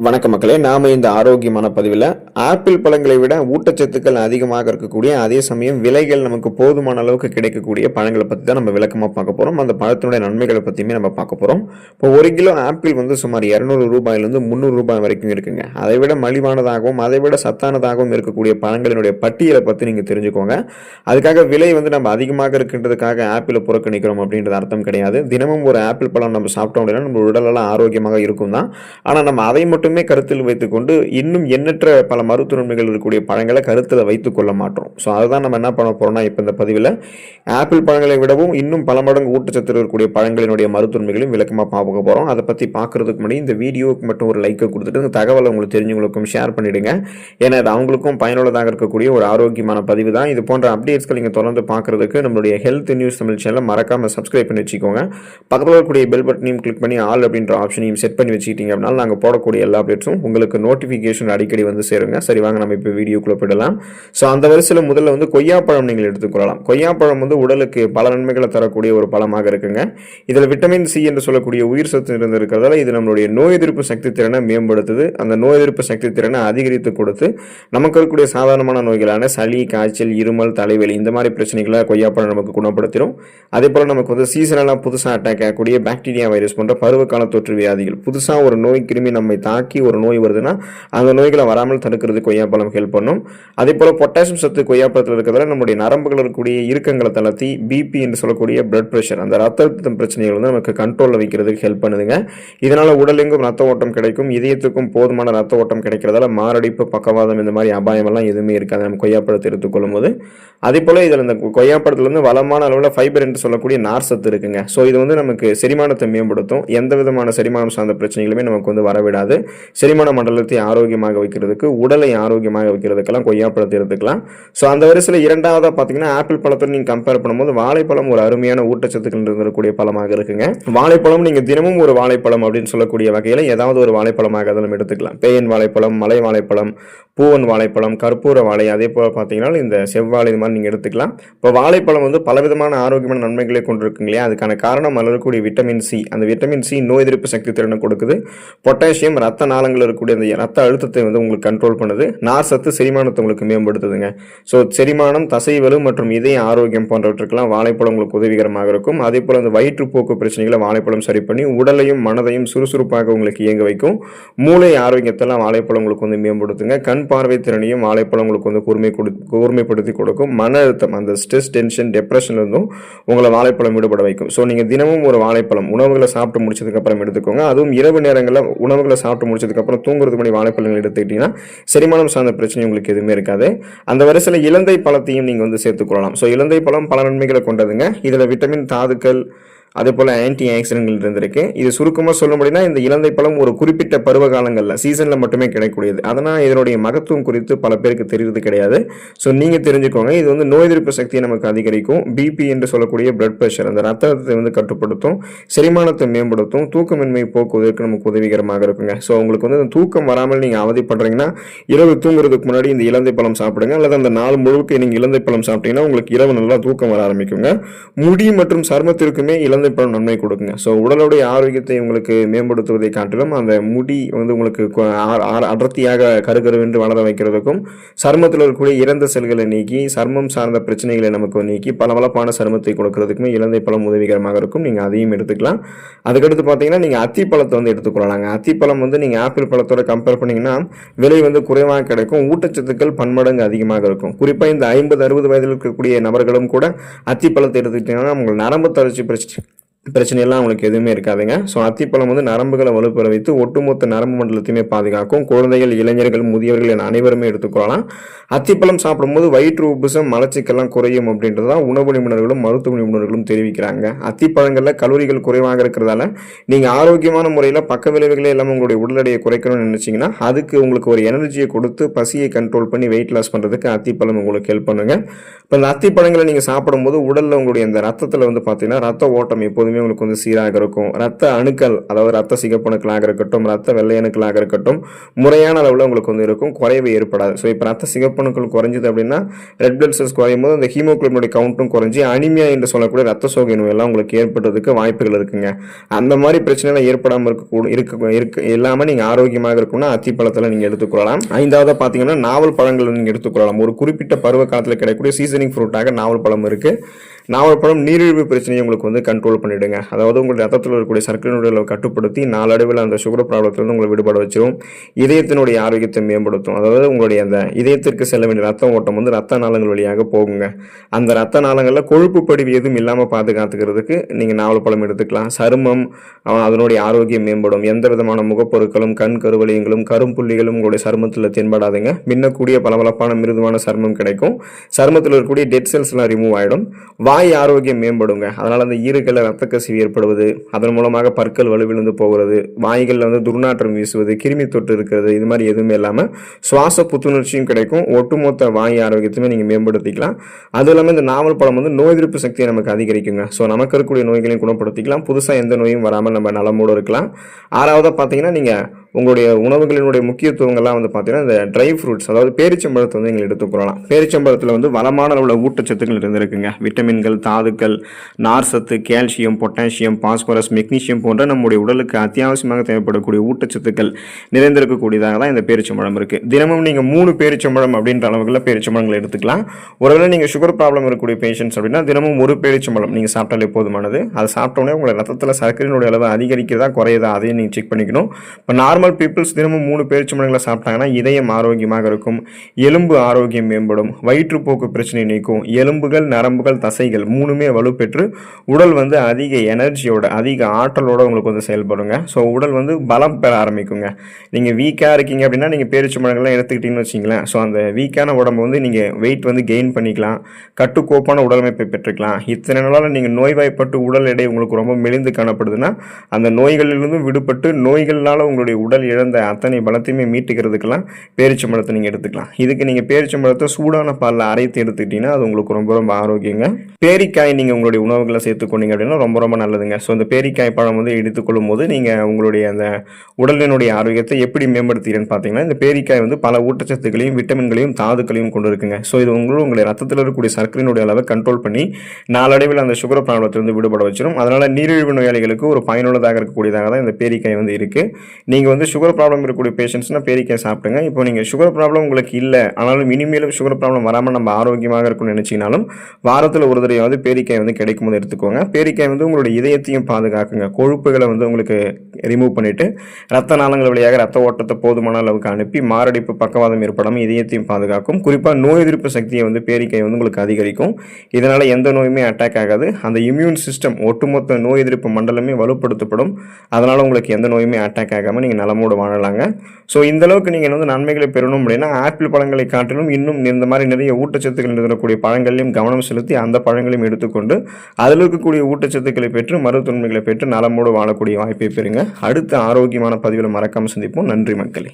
வணக்க மக்களே நாம இந்த ஆரோக்கியமான பதிவில் ஆப்பிள் பழங்களை விட ஊட்டச்சத்துக்கள் அதிகமாக இருக்கக்கூடிய அதே சமயம் விலைகள் நமக்கு போதுமான அளவுக்கு கிடைக்கக்கூடிய பழங்களை பற்றி தான் நம்ம விளக்கமாக பார்க்க போகிறோம் அந்த பழத்தினுடைய நன்மைகளை பற்றியுமே நம்ம பார்க்க போகிறோம் இப்போ ஒரு கிலோ ஆப்பிள் வந்து சுமார் இரநூறு ரூபாயிலிருந்து முந்நூறு ரூபாய் வரைக்கும் இருக்குங்க. அதை விட மலிவானதாகவும் அதை விட சத்தானதாகவும் இருக்கக்கூடிய பழங்களினுடைய பட்டியலை பற்றி நீங்கள் தெரிஞ்சுக்கோங்க. அதுக்காக விலை வந்து நம்ம அதிகமாக இருக்கின்றதுக்காக ஆப்பிளை புறக்கணிக்கிறோம் அப்படின்றது அர்த்தம் கிடையாது. தினமும் ஒரு ஆப்பிள் பழம் நம்ம சாப்பிட்டோம் அப்படின்னா நம்ம உடலெல்லாம் ஆரோக்கியமாக இருக்கும் தான் ஆனால் நம்ம அதை மட்டும் கருத்தில் வைத்துக்கொண்டு இன்னும் எண்ணற்ற பல மருத்துவன்மைகள் இருக்கக்கூடிய பழங்களை கருத்தில் வைத்து கொள்ள மாட்டோம். ஸோ அதுதான் நம்ம என்ன பண்ண போகிறோம்னா இப்போ இந்த பதிவில் ஆப்பிள் பழங்களை விடவும் இன்னும் பல மடங்கு ஊட்டச்சத்து இருக்கக்கூடிய பழங்களினுடைய மருத்துவன்மைகளையும் விளக்கமாக பார்க்க போகிறோம் அதை பற்றி பார்க்குறதுக்கு முன்னாடி இந்த வீடியோவுக்கு மட்டும் ஒரு லைக்கை கொடுத்துட்டு இந்த தகவலை உங்களுக்கு தெரிஞ்சவங்களுக்கும் ஷேர் பண்ணிவிடுங்க ஏன்னா அது அவங்களுக்கும் பயனுள்ளதாக இருக்கக்கூடிய ஒரு ஆரோக்கியமான பதிவு தான். இது போன்ற அப்டேட்ஸ்கள் நீங்கள் தொடர்ந்து பார்க்குறதுக்கு நம்மளுடைய ஹெல்த் நியூஸ் தமிழ் சேனலை மறக்காமல் சப்ஸ்கிரைப் பண்ணி வச்சுக்கோங்க. பக்கத்தில் இருக்கக்கூடிய பெல் பட்டனையும் கிளிக் பண்ணி ஆல் அப்படின்ற ஆப்ஷனையும் செட் பண்ணி வச்சுக்கிட்டீங்க அப்படின்னா நாங்கள் போடக்கூடிய எல்லா அப்டேட்ஸும் உங்களுக்கு நோட்டிஃபிகேஷன் அடிக்கடி வந்து சேருங்க. சரி வாங்க நம்ம இப்போ வீடியோக்குள்ளே போயிடலாம். ஸோ அந்த வரிசையில் முதல்ல வந்து கொய்யாப்பழம் நீங்கள் எடுத்துக்கொள்ளலாம் கொய்யாப்பழம் வந்து உடலுக்கு பல நன்மைகளை தரக்கூடிய ஒரு பழமாக இருக்குங்க. இதில் விட்டமின் சி என்று சொல்லக்கூடிய உயிர் சத்து இருந்திருக்கிறதால இது நம்மளுடைய நோய் எதிர்ப்பு சக்தி திறனை மேம்படுத்துது. அந்த நோய் எதிர்ப்பு சக்தி திறனை அதிகரித்து கொடுத்து நமக்கு இருக்கக்கூடிய சாதாரணமான நோய்களான சளி காய்ச்சல் இருமல் தலைவலி இந்த மாதிரி பிரச்சனைகளை கொய்யாப்பழம் நமக்கு குணப்படுத்திடும். அதே போல் நமக்கு வந்து சீசனலாக புதுசாக அட்டாக் ஆகக்கூடிய பாக்டீரியா வைரஸ் போன்ற பருவகால தொற்று வியாதிகள். புதுசாக ஒரு நோய் கிருமி நம்மை தாக்கி ஒரு நோய் வருதுன்னா அந்த நோய்களை வராமல் தடுக்கிறது கொய்யாப்பழம் ஹெல்ப் பண்ணும். அதே போல் பொட்டாசியம் சத்து கொய்யாப்பழத்தில் இருக்கிறதால நம்முடைய நரம்புகள் இருக்கக்கூடிய இறுக்கங்களை தளர்த்தி பிபி என்று சொல்லக்கூடிய பிளட் ப்ரெஷர் அந்த ரத்த அழுத்தம் பிரச்சனைகள் வந்து நமக்கு கண்ட்ரோலில் வைக்கிறதுக்கு ஹெல்ப் பண்ணுதுங்க. இதனால் உடலெங்கும் ரத்த ஓட்டம் கிடைக்கும் இதயத்துக்கும் போதுமான ரத்த ஓட்டம் கிடைக்கிறதால மாரடைப்பு பக்கவாதம் இந்த மாதிரி அபாயமெல்லாம் எதுவுமே இருக்காது. நம்ம கொய்யாப்பழத்தை எடுத்துக்கொள்ளும் போது அதே போல் இதில் இந்த கொய்யாப்பழத்துலேருந்து வளமான அளவில் ஃபைபர் என்று சொல்லக்கூடிய நார் சத்து இருக்குங்க. ஸோ இது வந்து நமக்கு செரிமானத்தை மேம்படுத்தும். எந்த விதமான செரிமானம் சார்ந்த பிரச்சனைகளுமே நமக்கு வந்து வரவிடாது. செரிமான மண்டலத்தை ஆரோக்கியமாக வைக்கிறதுக்கு உடலை ஆரோக்கியமாக வைக்கிறதுக்கெல்லாம் கொய்யாப்பழத்தை எடுத்துக்கலாம். ஸோ அந்த வரிசையில் இரண்டாவதாக பார்த்தீங்கன்னா ஆப்பிள் பழத்தை நீங்கள் கம்பேர் பண்ணும்போது வாழைப்பழம் ஒரு அருமையான ஊட்டச்சத்துக்கள் இருக்கக்கூடிய பழமாக இருக்குங்க. வாழைப்பழம் நீங்கள் தினமும் ஒரு வாழைப்பழம் அப்படின்னு சொல்லக்கூடிய வகையில் ஏதாவது ஒரு வாழைப்பழமாக அதெல்லாம் எடுத்துக்கலாம். பேயன் வாழைப்பழம் மலை வாழைப்பழம் பூவன் வாழைப்பழம் கற்பூர வாழை அதே போல் பார்த்தீங்கன்னா இந்த செவ்வாழை இது மாதிரி நீங்கள் எடுத்துக்கலாம். இப்போ வாழைப்பழம் வந்து பலவிதமான ஆரோக்கியமான நன்மைகளை கொண்டிருக்குங்க இல்லையா? அதுக்கான காரணம் மலரக்கூடிய விட்டமின் சி அந்த விட்டமின் சி நோய் எதிர்ப்பு சக்தி திறனை கொடுக்குது. பொட்டாசியம் ரத்த நாளங்கள் இருக்கக்கூடிய அந்த ரத்த அழுத்தத்தை வந்து உங்களுக்கு கண்ட்ரோல் பண்ணுது. நார் சத்து செரிமானத்தை உங்களுக்கு மேம்படுத்துதுங்க. ஸோ செரிமானம் தசைவலு மற்றும் இதய ஆரோக்கியம் போன்றவற்றுக்கெல்லாம் வாழைப்பழம் உங்களுக்கு உதவிகரமாக இருக்கும். அதே போல் அந்த வயிற்றுப்போக்கு பிரச்சனைகளை வாழைப்பழம் சரி பண்ணி உடலையும் மனதையும் சுறுசுறுப்பாக உங்களுக்கு இயங்க வைக்கும். மூளை ஆரோக்கியத்தெல்லாம் வாழைப்பழம் உங்களுக்கு வந்து மேம்படுத்துங்க. கண் பார்வை திறனையும் வாழைப்பழம் உங்களுக்கு வந்து கூர்மை கொடு கூர்மைப்படுத்தி கொடுக்கும். மன அழுத்தம் அந்த ஸ்ட்ரெஸ் டென்ஷன் டெப்ரெஷன்ல இருந்தும் உங்களை வாழைப்பழம் விடுபட வைக்கும். ஸோ நீங்கள் தினமும் ஒரு வாழைப்பழம் உணவுகளை சாப்பிட்டு முடிச்சதுக்கப்புறம் எடுத்துக்கோங்க. அதுவும் இரவு நேரங்களில் உணவுகளை சாப்பிட்டு முடிச்சதுக்கப்புறம் தூங்குறதுக்கு முன்னாடி வாழைப்பழங்கள் எடுத்துக்கிட்டிங்கன்னா செரிமானம் சார்ந்த பிரச்சனை உங்களுக்கு எதுவுமே இருக்காது. அந்த வரிசையில் இலந்தை பழத்தையும் நீங்கள் வந்து சேர்த்துக்கொள்ளலாம் ஸோ இலந்தை பழம் பல நன்மைகளை கொண்டதுங்க. இதில் விட்டமின் தாதுக்கள் அதே போல் ஆன்டி ஆக்சிடென்ட்கள் இருந்திருக்கு. இது சுருக்கமாக சொல்ல முடியும்னா இந்த இலந்தை பழம் ஒரு குறிப்பிட்ட பருவ காலங்களில் சீசனில் மட்டுமே கிடைக்கக்கூடியது. அதனால் இதனுடைய மகத்துவம் குறித்து பல பேருக்கு தெரிகிறது கிடையாது. ஸோ நீங்கள் தெரிஞ்சுக்கோங்க. இது வந்து நோய் எதிர்ப்பு சக்தியை நமக்கு அதிகரிக்கும். பிபி என்று சொல்லக்கூடிய பிளட் ப்ரெஷர் அந்த ரத்த அழுத்தத்தை வந்து கட்டுப்படுத்தும் செரிமானத்தை மேம்படுத்தும் தூக்கமின்மை போக்குவதற்கு நமக்கு உதவிகரமாக இருக்குங்க. ஸோ உங்களுக்கு வந்து அந்த தூக்கம் வராமல் நீங்கள் அவதிப்படுறீங்கன்னா இரவு தூங்குறதுக்கு முன்னாடி இந்த இலந்தை பழம் சாப்பிடுங்க. அல்லது அந்த நாள் முழுக்க நீங்கள் இலந்தை பழம் சாப்பிட்டீங்கன்னா உங்களுக்கு இரவு நல்லா தூக்கம் வர ஆரம்பிக்குங்க. முடி மற்றும் சருமத்திற்குமே இலந்தை பழம் நன்மை கொடுக்குங்க. ஸோ உடலுடைய ஆரோக்கியத்தை உங்களுக்கு மேம்படுத்துவதை காட்டிலும் அந்த முடி வந்து உங்களுக்கு அடர்த்தியாக கருகருவென்று வளர வைக்கிறதுக்கும் சருமத்தில் இருக்கக்கூடிய இறந்த செல்களை நீக்கி சர்மம் சார்ந்த பிரச்சனைகளை நமக்கு நீக்கி பளபளப்பான சருமத்தை கொடுக்கறதுக்குமே இலந்தை பழம் உதவிகரமாக இருக்கும். நீங்கள் அதையும் எடுத்துக்கலாம். அதுக்கடுத்து பார்த்தீங்கன்னா நீங்கள் அத்தி பழத்தை வந்து எடுத்துக்கொள்ளலாங்க. அத்தி பழம் வந்து நீங்கள் ஆப்பிள் பழத்தோட கம்பேர் பண்ணிங்கன்னா விலை வந்து குறைவாக கிடைக்கும். ஊட்டச்சத்துக்கள் பன்மடங்கு அதிகமாக இருக்கும். குறிப்பாக இந்த ஐம்பது அறுபது வயதில் இருக்கக்கூடிய நபர்களும் கூட அத்தி பழத்தை எடுத்துக்கிட்டிங்கன்னா உங்களுக்கு நரம்பு தளர்ச்சி பிரச்சனை பிரச்சனையெல்லாம் அவங்களுக்கு எதுவுமே இருக்காதுங்க. ஸோ அத்திப்பழம் வந்து நரம்புகளை வலுப்பெற வைத்து ஒட்டுமொத்த நரம்பு மண்டலத்தையுமே பாதுகாக்கும். குழந்தைகள் இளைஞர்கள் முதியவர்கள் என அனைவருமே எடுத்துக்கொள்ளலாம். அத்திப்பழம் சாப்பிடும்போது வயிற்று உப்புசம் மலச்சிக்கெல்லாம் குறையும் அப்படின்றது தான் உணவு நிபுணர்களும் மருத்துவ நிபுணர்களும் தெரிவிக்கிறாங்க. அத்திப்பழங்களில் கலோரிகள் குறைவாக இருக்கிறதால நீங்கள் ஆரோக்கியமான முறையில் பக்க விளைவுகளே இல்லாமல் உங்களுடைய உடல் எடையை குறைக்கணும்னு நினச்சிங்கன்னா அதுக்கு உங்களுக்கு ஒரு எனர்ஜியை கொடுத்து பசியை கண்ட்ரோல் பண்ணி வெயிட் லாஸ் பண்ணுறதுக்கு அத்திப்பழம் உங்களுக்கு ஹெல்ப் பண்ணுங்க. இப்போ இந்த அத்திப்பழங்களை நீங்கள் சாப்பிடும்போது உடலில் உங்களுடைய அந்த ரத்தத்தில் வந்து பார்த்தீங்கன்னா ரத்த ஓட்டம் எப்போதுமே எல்லாமே உங்களுக்கு வந்து சீராக இருக்கும். ரத்த அணுக்கள் அதாவது ரத்த சிகப்பணுக்களாக இருக்கட்டும் ரத்த வெள்ளையணுக்களாக இருக்கட்டும் முறையான அளவில் உங்களுக்கு வந்து இருக்கும். குறைவு ஏற்படாது. ஸோ இப்போ ரத்த சிகப்பணுக்கள் குறைஞ்சது அப்படின்னா ரெட் பிளட் செல்ஸ் குறையும் போது அந்த ஹீமோக்ளோபினுடைய கவுண்ட்டும் குறைஞ்சி அனிமியா என்று சொல்லக்கூடிய ரத்த சோகை நோயெல்லாம் உங்களுக்கு ஏற்படுறதுக்கு வாய்ப்புகள் இருக்குங்க. அந்த மாதிரி பிரச்சனைலாம் ஏற்படாமல் இருக்கக்கூடும் இருக்க இருக்க இல்லாமல் நீங்கள் ஆரோக்கியமாக இருக்கணும்னா அத்திப்பழத்தில் நீங்கள் எடுத்துக்கொள்ளலாம். ஐந்தாவது பார்த்தீங்கன்னா நாவல் பழங்கள் நீங்கள் எடுத்துக்கொள்ளலாம். ஒரு குறிப்பிட்ட பருவ காலத்தில் கிடைக்கக்கூடிய சீசனிங் ஃப்ரூட்டாக நாவல் பழம் இருக்குது நாவல் பழம் நீரிழிவு பிரச்சனையை உங்களுக்கு வந்து கண்ட்ரோல் பண்ணிவிடுங்க அதாவது உங்களுடைய ரத்தத்தில் இருக்கக்கூடிய சர்க்கரையினுடைய அளவு கட்டுப்படுத்தி நாளடைவில் அந்த சுகர் ப்ராப்ளத்திலிருந்து உங்களை விடுபட வச்சிடும் இதயத்தினுடைய ஆரோக்கியத்தை மேம்படுத்தும். அதாவது உங்களுடைய அந்த இதயத்திற்கு செல்ல வேண்டிய ரத்த ஓட்டம் வந்து ரத்த நாளங்கள் வழியாக போகுங்க. அந்த ரத்த நாளங்களில் கொழுப்பு படிவு எதுவும் இல்லாமல் பாதுகாத்துக்கிறதுக்கு நீங்கள் நாவல்பழம் எடுத்துக்கலாம். சருமம் அதனுடைய ஆரோக்கியம் மேம்படும். எந்த விதமான முகப்பொருட்களும் கண் கருவலியங்களும் கரும்புள்ளிகளும் உங்களுடைய சருமத்தில் தென்படாதுங்க. மின்னக்கூடிய பளபளப்பான மிருதுவான சருமம் கிடைக்கும். சருமத்தில் இருக்கக்கூடிய டெட் செல்ஸ்லாம் ரிமூவ் ஆகிடும் வாய் ஆரோக்கியம் மேம்படுங்க. அதனால் அந்த ஈறுகளில் ரத்த கசிவு ஏற்படுவது அதன் மூலமாக பற்கள் வலுவிழுந்து போகிறது வாய்களில் வந்து துர்நாற்றம் வீசுவது கிருமி தொற்று இருக்கிறது இது மாதிரி எதுவுமே இல்லாமல் சுவாச புத்துணர்ச்சியும் கிடைக்கும். ஒட்டுமொத்த வாய் ஆரோக்கியத்தையுமே நீங்கள் மேம்படுத்திக்கலாம். அதுவும் இல்லாமல் இந்த நாவல் பழம் வந்து நோய் எதிர்ப்பு சக்தியை நமக்கு அதிகரிக்குங்க. ஸோ நமக்கு இருக்கக்கூடிய நோய்களையும் குணப்படுத்திக்கலாம். புதுசாக எந்த நோயும் வராமல் நம்ம நலமோடு இருக்கலாம். ஆறாவதாக பார்த்தீங்கன்னா நீங்கள் உங்களுடைய உணவுகளினுடைய முக்கியத்துவங்கள்லாம் வந்து பார்த்தீங்கன்னா இந்த ட்ரை ஃப்ரூட்ஸ் அதாவது பேரிச்சம்பழத்தை வந்து நீங்கள் எடுத்துக்கொள்ளலாம் பேரிச்சம்பழத்தில் வந்து வளமான அளவில் ஊட்டச்சத்துக்கள் இருந்திருக்குங்க. விட்டமின் விட்டமின்கள் தாதுக்கள் நார்சத்து கால்சியம் பொட்டாசியம் பாஸ்பரஸ் மெக்னீசியம் போன்ற நம்முடைய உடலுக்கு அத்தியாவசியமாக தேவைப்படக்கூடிய ஊட்டச்சத்துக்கள் நிறைந்திருக்கக்கூடியதாக தான் இந்த பேரிச்சம்பழம் இருக்குது தினமும் நீங்கள் மூணு பேரிச்சம்பழம் அப்படின்ற அளவுகளில் பேரிச்சம்பழங்கள் எடுத்துக்கலாம். ஒருவேளை நீங்கள் சுகர் ப்ராப்ளம் இருக்கக்கூடிய பேஷண்ட்ஸ் அப்படின்னா தினமும் ஒரு பேரிச்சம்பழம் நீங்கள் சாப்பிட்டாலே போதுமானது. அதை சாப்பிட்டோன்னே உங்களை ரத்தத்தில் சர்க்கரையினுடைய அளவு அதிகரிக்கிறதா குறையுதா அதையும் நீங்கள் செக் பண்ணிக்கணும். இப்போ நார்மல் பீப்புள்ஸ் தினமும் மூணு பேரிச்சம்பழங்களை சாப்பிட்டாங்கன்னா இதயம் ஆரோக்கியமாக இருக்கும் எலும்பு ஆரோக்கியம் மேம்படும் வயிற்றுப்போக்கு பிரச்சனை நீக்கும் எலும்புகள் நரம்புகள் தசைகள் மூணுமே வலுப்பெற்று உடல் வந்து அதிக எனர்ஜியோட அதிக ஆற்றலோட உங்களுக்கு வந்து செயல்படுங்க. ஸோ உடல் வந்து பலம் பெற ஆரம்பிக்குங்க. நீங்கள் வீக்காக இருக்கீங்க அப்படின்னா நீங்கள் பேரிச்சம்பழங்கள்லாம் எடுத்துக்கிட்டீங்கன்னு வச்சிங்களேன் ஸோ அந்த வீக்கான உடம்பு வந்து நீங்கள் வெயிட் வந்து கெயின் பண்ணிக்கலாம். கட்டுக்கோப்பான உடலமைப்பை பெற்றுக்கலாம். இத்தனை நாளால் நீங்கள் நோய்வாய்ப்பட்டு உடல் எடை உங்களுக்கு ரொம்ப மெலிந்து காணப்படுதுன்னா அந்த நோய்களிலிருந்தும் விடுபட்டு நோய்களால் உங்களுடைய உடல் இழந்த அத்தனை பலத்தையுமே மீட்டுக்கிறதுக்கெல்லாம் பேரிச்சம்பழத்தை நீங்கள் எடுத்துக்கலாம். இதுக்கு நீங்கள் பேரிச்சம்பழத்தை சூடான பாலில் அரைத்து எடுத்துக்கிட்டீங்கன்னா அது உங்களுக்கு ரொம்ப ரொம்ப ஆரோக்கியங்க. பேரிக்காய் நீங்கள் உங்களுடைய உணவுகளை சேர்த்துக்கொண்டீங்க அப்படின்னா ரொம்ப ரொம்ப நல்லதுங்க. ஸோ அந்த பேரிக்காய் பழம் வந்து எடுத்துக்கொள்ளும் போது நீங்கள் உங்களுடைய அந்த உடலினுடைய ஆரோக்கியத்தை எப்படி மேம்படுத்துகிறேன்னு பார்த்தீங்கன்னா இந்த பேரிக்காய் வந்து பல ஊட்டச்சத்துக்களையும் விட்டமின்களையும் தாதுக்களையும் கொண்டு இருக்குங்க. ஸோ இது உங்களும் உங்களுடைய ரத்தத்தில் இருக்கக்கூடிய சர்க்கரையினுடைய அளவை கண்ட்ரோல் பண்ணி நாளடைவில் அந்த சுகர் ப்ராப்ளத்திலிருந்து விடுபட வச்சிடும் அதனால் நீரிழிவு நோயாளிகளுக்கு ஒரு பயனுள்ளதாக இருக்கக்கூடியதாக தான் இந்த பேரிக்காய் வந்து இருக்குது நீங்கள் வந்து சுகர் ப்ராப்ளம் இருக்கக்கூடிய பேஷண்ட்ஸ்னால் பேரிக்காய் சாப்பிடுங்க. இப்போ நீங்கள் சுகர் ப்ராப்ளம் உங்களுக்கு இல்லை ஆனாலும் இனிமேலும் சுகர் ப்ராப்ளம் வராமல் நம்ம ஆரோக்கியமாக இருக்கணும்னு நினச்சிங்கனாலும் வாரத்தில் ஒரு தடவையாவது பேரிக்காய் வந்து கிடைக்கும் போது எடுத்துக்கோங்க. பேரிக்காய் வந்து உங்களுடைய இதயத்தையும் பாதுகாக்குங்க. கொழுப்புகளை வந்து உங்களுக்கு ரிமூவ் பண்ணிவிட்டு ரத்த நாளங்கள் வழியாக ரத்த ஓட்டத்தை போதுமான அளவுக்கு அனுப்பி மாரடைப்பு பக்கவாதம் ஏற்படாமல் இதயத்தையும் பாதுகாக்கும். குறிப்பாக நோய் எதிர்ப்பு சக்தியை வந்து பேரிக்காய் வந்து உங்களுக்கு அதிகரிக்கும். இதனால் எந்த நோயுமே அட்டாக் ஆகாது. அந்த இம்யூன் சிஸ்டம் ஒட்டுமொத்த நோய் எதிர்ப்பு மண்டலமே வலுப்படுத்தப்படும். அதனால் உங்களுக்கு எந்த நோயுமே அட்டாக் ஆகாமல் நீங்கள் நலமோடு வாழலாங்க. ஸோ இந்தளவுக்கு நீங்கள் வந்து நன்மைகளை பெறணும் அப்படின்னா ஆப்பிள் பழங்களை காட்டிலும் இன்னும் இந்த மாதிரி நிறைய ஊட்டச்சத்துக்கள் இருக்கக்கூடிய பழங்களையும் கவனம் செலுத்தி அந்த பழங்களையும் எடுத்துக்கொண்டு அதில் இருக்கக்கூடிய ஊட்டச்சத்துக்களை பெற்று மருத்துவன்மைகளை பெற்று நலமோடு வாழக்கூடிய வாய்ப்பை பெறுங்க. அடுத்த ஆரோக்கியமான பதிவில் மறக்காமல் சந்திப்போம். நன்றி மக்களே.